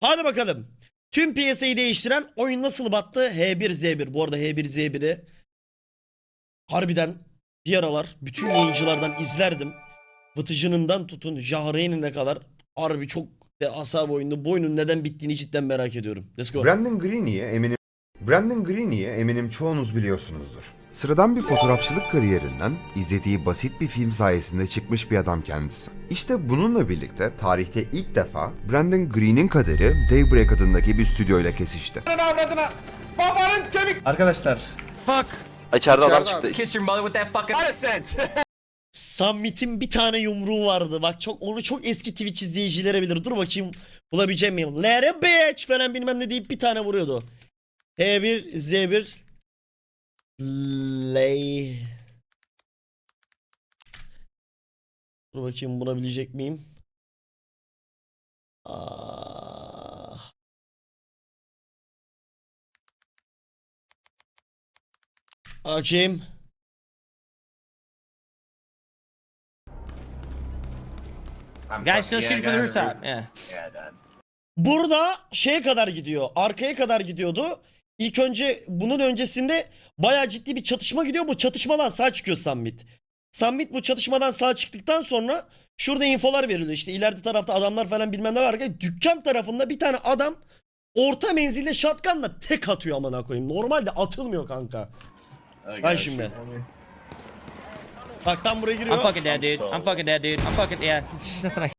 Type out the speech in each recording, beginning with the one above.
Hadi bakalım. Tüm piyasayı değiştiren oyun nasıl battı? H1Z1. Bu arada H1Z1'i harbiden bir aralar bütün yayıncılardan izlerdim. Vıtıcınından tutun Jahreyn'ine kadar harbi çok devasa bir oyundu. Bu oyunun neden bittiğini cidden merak ediyorum. Let's go. Brandon Greeny'i eminim Brandon Greeny'i eminim çoğunuz biliyorsunuzdur. Sıradan bir fotoğrafçılık kariyerinden izlediği basit bir film sayesinde çıkmış bir adam kendisi. İşte bununla birlikte tarihte ilk defa Brandon Green'in kaderi Daybreak adındaki bir stüdyoyla kesişti. Arkadaşlar Fuck. İçeride adam çıktı. Kiss your mother with that fucking. Sammit'in bir tane yumruğu vardı. Bak çok onu çok eski Twitch izleyicileri bilir. Dur bakayım bulabileceğim miyim? Let it bitch falan bilmem ne deyip bir tane vuruyordu. H1 Z1 Lay Dur bakayım bulabilecek miyim? Ah. Bakayım. Guys, still shooting for the rooftop. Yeah. Burada şeye kadar gidiyor. Arkaya kadar gidiyordu. İlk önce bunun öncesinde bayağı ciddi bir çatışma gidiyor. Bu çatışmadan sağ çıkıyor Summit. Summit bu çatışmadan sağ çıktıktan sonra şurada infolar veriliyor. İşte ileride tarafta adamlar falan bilmem ne varken dükkan tarafında bir tane adam orta menzilde shotgunla tek atıyor amına koyayım. Normalde atılmıyor kanka. Bak şimdi. Bak tam buraya I'm giriyor. fucking dead, dude. I'm fucking dead, dude. I'm fucking yeah. It's just nothing. I,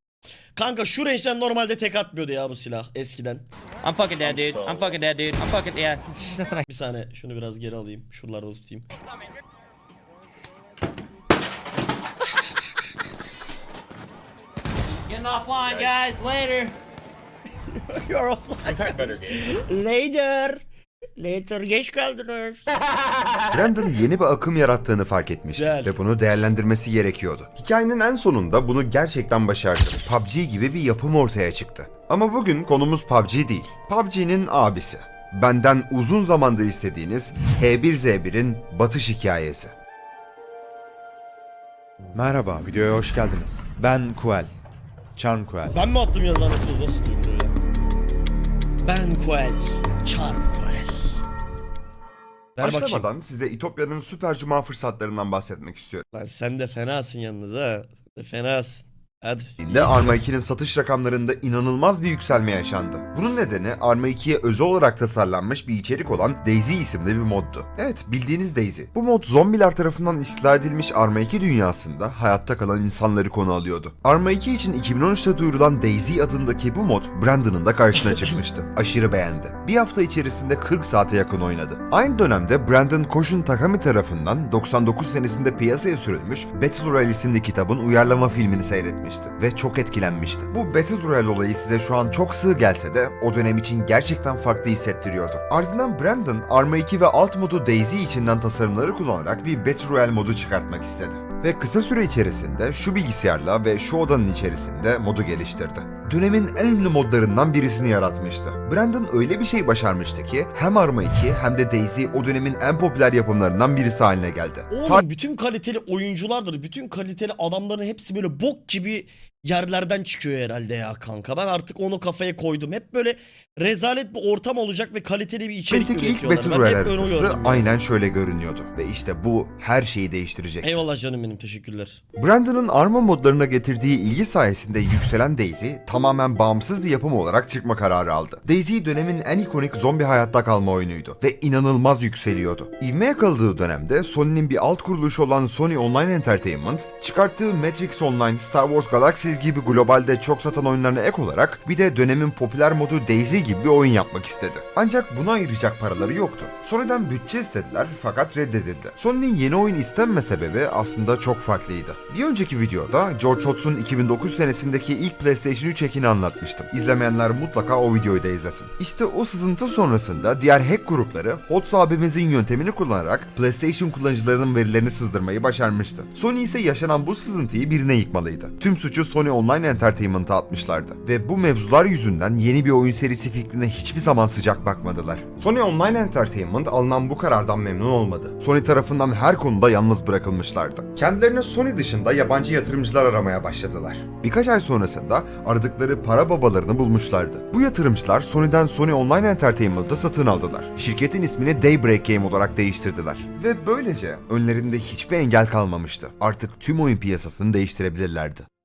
Kanka şu range'den normalde tek atmıyordu ya bu silah eskiden. I'm fucking dead, dude. I'm fucking dead, dude. I'm fucking yeah. Bir saniye şunu biraz geri alayım. Şuralarda tutayım. Getting offline, guys. Later. You're offline. Later. Later geç kaldınız. Brandon yeni bir akım yarattığını fark etmişti Güzel. ve bunu değerlendirmesi gerekiyordu. Hikayenin en sonunda bunu gerçekten başardı. PUBG gibi bir yapım ortaya çıktı. Ama bugün konumuz PUBG değil. PUBG'nin abisi. Benden uzun zamandır istediğiniz H1Z1'in batış hikayesi. Merhaba, videoya hoş geldiniz. Ben Kuel. Charm Kuel. Ben mi attım ya zannediyorsunuz nasıl duyuyor ya? Ben Quell. Charm Quell. Ver bakayım. Başlamadan size İtopya'nın süper cuma fırsatlarından bahsetmek istiyorum. Lan sen de fenasın yalnız ha. Sen de fenasın. Hadi. de. Arma 2'nin satış rakamlarında inanılmaz bir yükselme yaşandı. Bunun nedeni Arma 2'ye özel olarak tasarlanmış bir içerik olan Daisy isimli bir moddu. Evet bildiğiniz Daisy. Bu mod zombiler tarafından istila edilmiş Arma 2 dünyasında hayatta kalan insanları konu alıyordu. Arma 2 için 2013'te duyurulan Daisy adındaki bu mod Brandon'ın da karşısına çıkmıştı. Aşırı beğendi. Bir hafta içerisinde 40 saate yakın oynadı. Aynı dönemde Brandon Kojun Takami tarafından 99 senesinde piyasaya sürülmüş Battle Royale isimli kitabın uyarlama filmini seyretmişti ve çok etkilenmişti. Bu Battle Royale olayı size şu an çok sığ gelse de o dönem için gerçekten farklı hissettiriyordu. Ardından Brandon Arma 2 ve alt modu Daisy içinden tasarımları kullanarak bir Battle Royale modu çıkartmak istedi. Ve kısa süre içerisinde şu bilgisayarla ve şu odanın içerisinde modu geliştirdi. Dönemin en ünlü modlarından birisini yaratmıştı. Brandon öyle bir şey başarmıştı ki hem Arma 2 hem de Daisy o dönemin en popüler yapımlarından birisi haline geldi. Oğlum bütün kaliteli oyunculardır. Bütün kaliteli adamların hepsi böyle bok gibi yerlerden çıkıyor herhalde ya kanka. Ben artık onu kafaya koydum. Hep böyle rezalet bir ortam olacak ve kaliteli bir içerik Tarihteki ilk üretiyorlar. Battle Ben Royale hep onu haritası gördüm. aynen şöyle görünüyordu. Ve işte bu her şeyi değiştirecek. Eyvallah canım benim teşekkürler. Brandon'ın arma modlarına getirdiği ilgi sayesinde yükselen Daisy tamamen bağımsız bir yapım olarak çıkma kararı aldı. Daisy dönemin en ikonik zombi hayatta kalma oyunuydu ve inanılmaz yükseliyordu. İvme yakaladığı dönemde Sony'nin bir alt kuruluşu olan Sony Online Entertainment çıkarttığı Matrix Online, Star Wars Galaxies gibi globalde çok satan oyunlarına ek olarak bir de dönemin popüler modu Daisy gibi bir oyun yapmak istedi. Ancak buna ayıracak paraları yoktu. Sony'den bütçe istediler fakat reddedildi. Sony'nin yeni oyun istenme sebebi aslında çok farklıydı. Bir önceki videoda George Hotz'un 2009 senesindeki ilk PlayStation 3 hackini anlatmıştım. İzlemeyenler mutlaka o videoyu da izlesin. İşte o sızıntı sonrasında diğer hack grupları Hotz abimizin yöntemini kullanarak PlayStation kullanıcılarının verilerini sızdırmayı başarmıştı. Sony ise yaşanan bu sızıntıyı birine yıkmalıydı. Tüm suçu Sony Online Entertainment'a atmışlardı. Ve bu mevzular yüzünden yeni bir oyun serisi fikrine hiçbir zaman sıcak bakmadılar. Sony Online Entertainment alınan bu karardan memnun olmadı. Sony tarafından her konuda yalnız bırakılmışlardı. Kendilerine Sony dışında yabancı yatırımcılar aramaya başladılar. Birkaç ay sonrasında aradıkları tanıdıkları para babalarını bulmuşlardı. Bu yatırımcılar Sony'den Sony Online Entertainment'ı satın aldılar. Şirketin ismini Daybreak Game olarak değiştirdiler. Ve böylece önlerinde hiçbir engel kalmamıştı. Artık tüm oyun piyasasını değiştirebilirlerdi.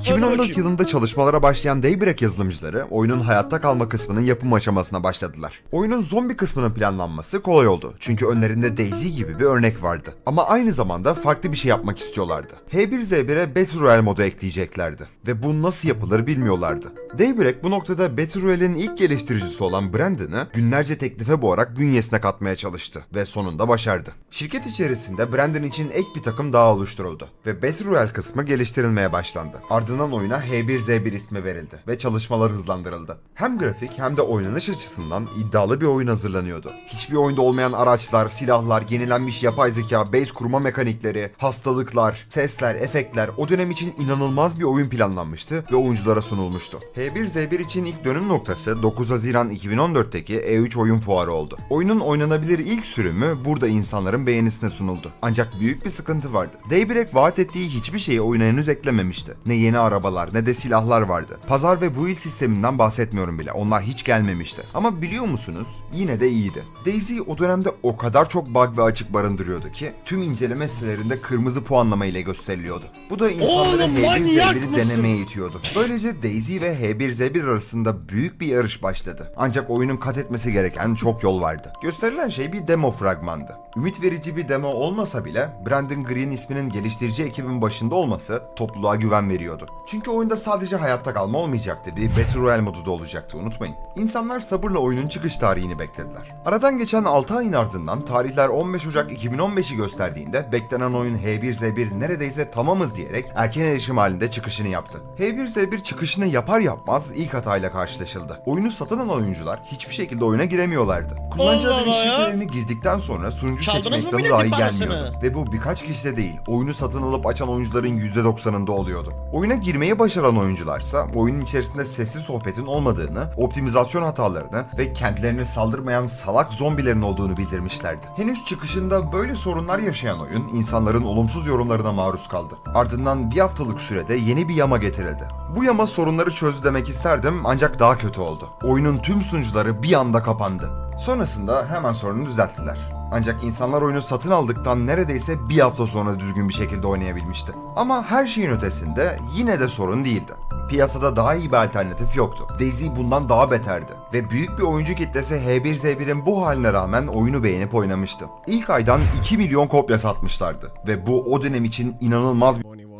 2014 bakayım. yılında çalışmalara başlayan Daybreak yazılımcıları oyunun hayatta kalma kısmının yapım aşamasına başladılar. Oyunun zombi kısmının planlanması kolay oldu çünkü önlerinde Daisy gibi bir örnek vardı. Ama aynı zamanda farklı bir şey yapmak istiyorlardı. H1Z1'e Battle Royale modu ekleyeceklerdi ve bu nasıl yapılır bilmiyorlardı. Daybreak bu noktada Battle Royale'in ilk geliştiricisi olan Brandon'ı günlerce teklife boğarak bünyesine katmaya çalıştı ve sonunda başardı. Şirket içerisinde Brandon için ek bir takım daha oluşturuldu ve Battle Royale kısmı geliştirilmeye başlandı. Ardından oyuna H1Z1 ismi verildi ve çalışmalar hızlandırıldı. Hem grafik hem de oynanış açısından iddialı bir oyun hazırlanıyordu. Hiçbir oyunda olmayan araçlar, silahlar, yenilenmiş yapay zeka, base kurma mekanikleri, hastalıklar, sesler, efektler o dönem için inanılmaz bir oyun planlanmıştı ve oyunculara sunulmuştu. H1Z1 için ilk dönüm noktası 9 Haziran 2014'teki E3 oyun fuarı oldu. Oyunun oynanabilir ilk sürümü burada insanların beğenisine sunuldu. Ancak büyük bir sıkıntı vardı. Daybreak vaat ettiği hiçbir şeyi oyuna henüz eklememişti. Ne yeni arabalar ne de silahlar vardı. Pazar ve build sisteminden bahsetmiyorum bile. Onlar hiç gelmemişti. Ama biliyor musunuz? Yine de iyiydi. Daisy o dönemde o kadar çok bug ve açık barındırıyordu ki tüm inceleme sitelerinde kırmızı puanlama ile gösteriliyordu. Bu da insanları Oğlum, manyak H1Z1'i mısın? denemeye itiyordu. Böylece Daisy ve H1Z1 arasında büyük bir yarış başladı. Ancak oyunun kat etmesi gereken çok yol vardı. Gösterilen şey bir demo fragmandı. Ümit verici bir demo olmasa bile Brandon Green isminin geliştirici ekibin başında olması topluluğa güven veriyordu. Çünkü oyunda sadece hayatta kalma olmayacaktı. Bir Battle Royale modu da olacaktı unutmayın. İnsanlar sabırla oyunun çıkış tarihini beklediler. Aradan geçen 6 ayın ardından tarihler 15 Ocak 2015'i gösterdiğinde beklenen oyun H1Z1 neredeyse tamamız diyerek erken erişim halinde çıkışını yaptı. H1Z1 çıkışını yapar yapmaz ilk hatayla karşılaşıldı. Oyunu satın alan oyuncular hiçbir şekilde oyuna giremiyorlardı. Kullanıcı Allah adı ve Allah ya. şifrelerini girdikten sonra sunucu mı ekranı dahi parasını? gelmiyordu. Ve bu birkaç kişide değil, oyunu satın alıp açan oyuncuların %90'ında oluyordu. Oyuna girmeyi başaran oyuncularsa oyunun içerisinde sesli sohbetin olmadığını, optimizasyon hatalarını ve kendilerine saldırmayan salak zombilerin olduğunu bildirmişlerdi. Henüz çıkışında böyle sorunlar yaşayan oyun insanların olumsuz yorumlarına maruz kaldı. Ardından bir haftalık sürede yeni bir yama getirildi. Bu yama sorunları çözdü demek isterdim ancak daha kötü oldu. Oyunun tüm sunucuları bir anda kapandı. Sonrasında hemen sorunu düzelttiler. Ancak insanlar oyunu satın aldıktan neredeyse bir hafta sonra düzgün bir şekilde oynayabilmişti. Ama her şeyin ötesinde yine de sorun değildi. Piyasada daha iyi bir alternatif yoktu. Daisy bundan daha beterdi. Ve büyük bir oyuncu kitlesi H1Z1'in bu haline rağmen oyunu beğenip oynamıştı. İlk aydan 2 milyon kopya satmışlardı. Ve bu o dönem için inanılmaz bir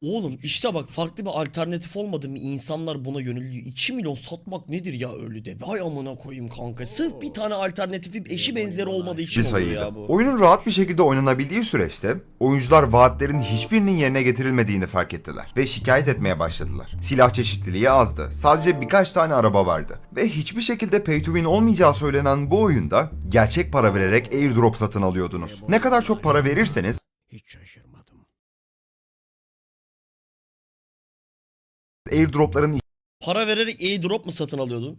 Oğlum işte bak farklı bir alternatif olmadı mı insanlar buna yöneliyor. 2 milyon satmak nedir ya öyle de. Vay amına koyayım kanka. Sırf bir tane alternatifi eşi benzeri olmadığı için bir oluyor sayıydı. ya bu. Oyunun rahat bir şekilde oynanabildiği süreçte oyuncular vaatlerin hiçbirinin yerine getirilmediğini fark ettiler ve şikayet etmeye başladılar. Silah çeşitliliği azdı. Sadece birkaç tane araba vardı ve hiçbir şekilde pay to win olmayacağı söylenen bu oyunda gerçek para vererek airdrop satın alıyordunuz. Ne kadar çok para verirseniz Hiç şaşırmadım. Airdropların Para vererek airdrop mu satın alıyordun?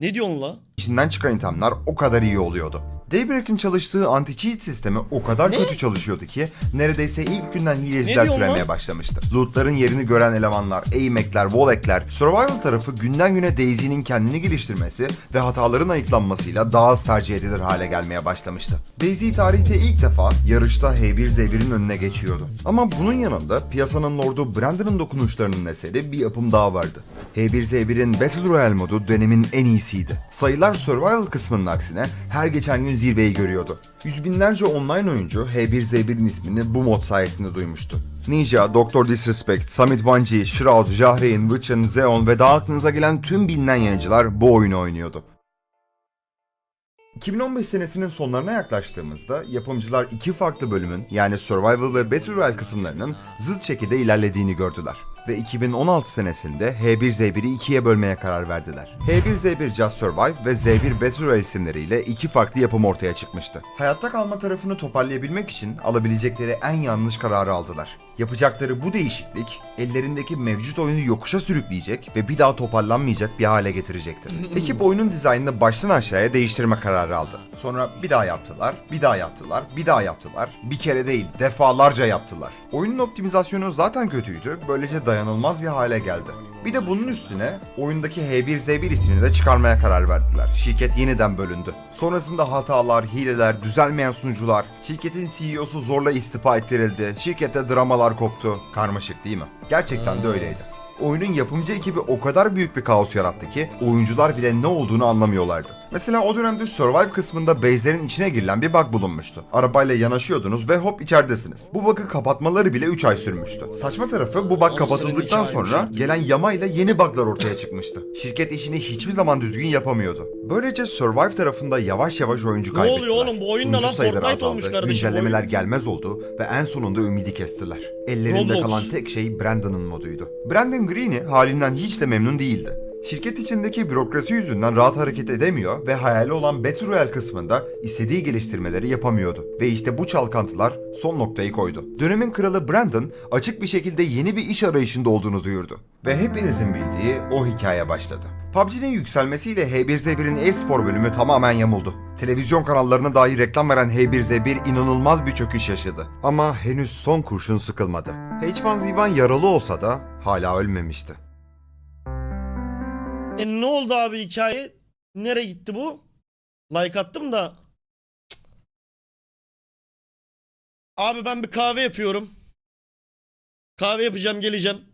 Ne diyorsun la? içinden çıkan itemler o kadar iyi oluyordu. Daybreak'in çalıştığı anti-cheat sistemi o kadar Ne? kötü çalışıyordu ki neredeyse ilk günden hileciler türemeye başlamıştı. Lootların yerini gören elemanlar, aimekler, wallhackler, survival tarafı günden güne Daisy'nin kendini geliştirmesi ve hataların ayıklanmasıyla daha az tercih edilir hale gelmeye başlamıştı. Daisy tarihte ilk defa yarışta H1Z1'in önüne geçiyordu. Ama bunun yanında piyasanın lordu Brandon'ın dokunuşlarının eseri bir yapım daha vardı. H1Z1'in Battle Royale modu dönemin en iyisiydi. Sayılar survival kısmının aksine her geçen gün zirveyi görüyordu. Yüz binlerce online oyuncu H1Z1'in ismini bu mod sayesinde duymuştu. Ninja, Doctor Disrespect, Summit Vanji, Shroud, Jahrein, Witchen, Zeon ve daha aklınıza gelen tüm bilinen yayıncılar bu oyunu oynuyordu. 2015 senesinin sonlarına yaklaştığımızda yapımcılar iki farklı bölümün yani Survival ve Battle Royale kısımlarının zıt şekilde ilerlediğini gördüler. Ve 2016 senesinde H1Z1'i ikiye bölmeye karar verdiler. H1Z1 Just Survive ve Z1 Battle isimleriyle iki farklı yapım ortaya çıkmıştı. Hayatta kalma tarafını toparlayabilmek için alabilecekleri en yanlış kararı aldılar. Yapacakları bu değişiklik ellerindeki mevcut oyunu yokuşa sürükleyecek ve bir daha toparlanmayacak bir hale getirecekti. Ekip oyunun dizaynını baştan aşağıya değiştirme kararı aldı. Sonra bir daha yaptılar, bir daha yaptılar, bir daha yaptılar. Bir kere değil, defalarca yaptılar. Oyunun optimizasyonu zaten kötüydü. Böylece dayanılmaz bir hale geldi. Bir de bunun üstüne oyundaki H1Z1 ismini de çıkarmaya karar verdiler. Şirket yeniden bölündü. Sonrasında hatalar, hileler, düzelmeyen sunucular, şirketin CEO'su zorla istifa ettirildi, şirkette dramalar koptu. Karmaşık değil mi? Gerçekten de öyleydi. Oyunun yapımcı ekibi o kadar büyük bir kaos yarattı ki oyuncular bile ne olduğunu anlamıyorlardı. Mesela o dönemde Survive kısmında base'lerin içine girilen bir bug bulunmuştu. Arabayla yanaşıyordunuz ve hop içeridesiniz. Bu bug'ı kapatmaları bile 3 ay sürmüştü. Saçma tarafı bu bug kapatıldıktan sonra gelen yamayla yeni bug'lar ortaya çıkmıştı. Şirket işini hiçbir zaman düzgün yapamıyordu. Böylece Survive tarafında yavaş yavaş oyuncu Ne kaybettiler. oluyor oğlum? Bu oyunda lan Fortnite olmuş azaldı, kardeşim, Güncellemeler oyun. gelmez oldu ve en sonunda ümidi kestiler. Ellerinde Roblox. kalan tek şey Brandon'ın moduydu. Brandon Green'i halinden hiç de memnun değildi. Şirket içindeki bürokrasi yüzünden rahat hareket edemiyor ve hayali olan Battle Royale kısmında istediği geliştirmeleri yapamıyordu. Ve işte bu çalkantılar son noktayı koydu. Dönemin kralı Brandon açık bir şekilde yeni bir iş arayışında olduğunu duyurdu. Ve hepinizin bildiği o hikaye başladı. PUBG'nin yükselmesiyle H1Z1'in e-spor bölümü tamamen yamuldu. Televizyon kanallarına dahi reklam veren H1Z1 inanılmaz bir çöküş yaşadı. Ama henüz son kurşun sıkılmadı. H1Z1 yaralı olsa da hala ölmemişti. E ne oldu abi hikaye? Nereye gitti bu? Like attım da. Abi ben bir kahve yapıyorum. Kahve yapacağım geleceğim.